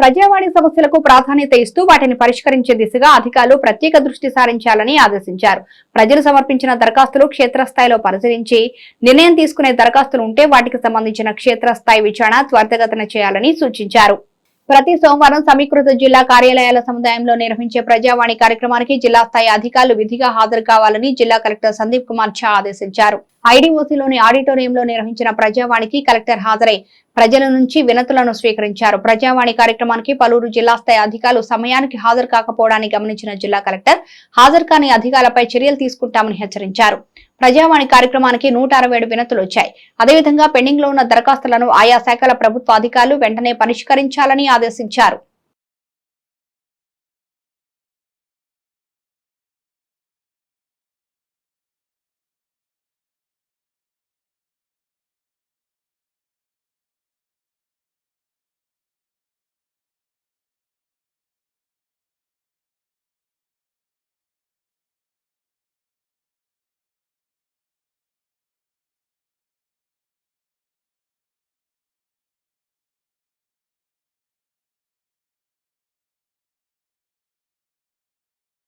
ప్రజావాణి సమస్యలకు ప్రాధాన్యత ఇస్తూ వాటిని పరిష్కరించే దిశగా అధికారులు ప్రత్యేక దృష్టి సారించాలని ఆదేశించారు. ప్రజలు సమర్పించిన దరఖాస్తులు క్షేత్రస్థాయిలో పరిశీలించి నిర్ణయం తీసుకునే దరఖాస్తులు ఉంటే వాటికి సంబంధించిన క్షేత్రస్థాయి విచారణ త్వరితగతిన చేయాలని సూచించారు. ప్రతి సోమవారం సమీకృత జిల్లా కార్యాలయాల సముదాయంలో నిర్వహించే ప్రజావాణి కార్యక్రమానికి జిల్లా స్థాయి అధికారులు విధిగా హాజరు కావాలని జిల్లా కలెక్టర్ సందీప్ కుమార్ ఝా ఆదేశించారు. ఐడీఓసీలోని ఆడిటోరియంలో నిర్వహించిన ప్రజావాణికి కలెక్టర్ హాజరై ప్రజల నుంచి వినతులను స్వీకరించారు. ప్రజావాణి కార్యక్రమానికి పలువురు జిల్లా స్థాయి అధికారులు సమయానికి హాజరు కాకపోవడాన్ని గమనించిన జిల్లా కలెక్టర్ హాజరు కాని అధికారులపై చర్యలు తీసుకుంటామని హెచ్చరించారు. ప్రజావాణి కార్యక్రమానికి నూట అరవై ఏడు వినతులు వచ్చాయి. అదేవిధంగా పెండింగ్లో ఉన్న దరఖాస్తులను ఆయా శాఖల ప్రభుత్వ అధికారులు వెంటనే పరిష్కరించాలని ఆదేశించారు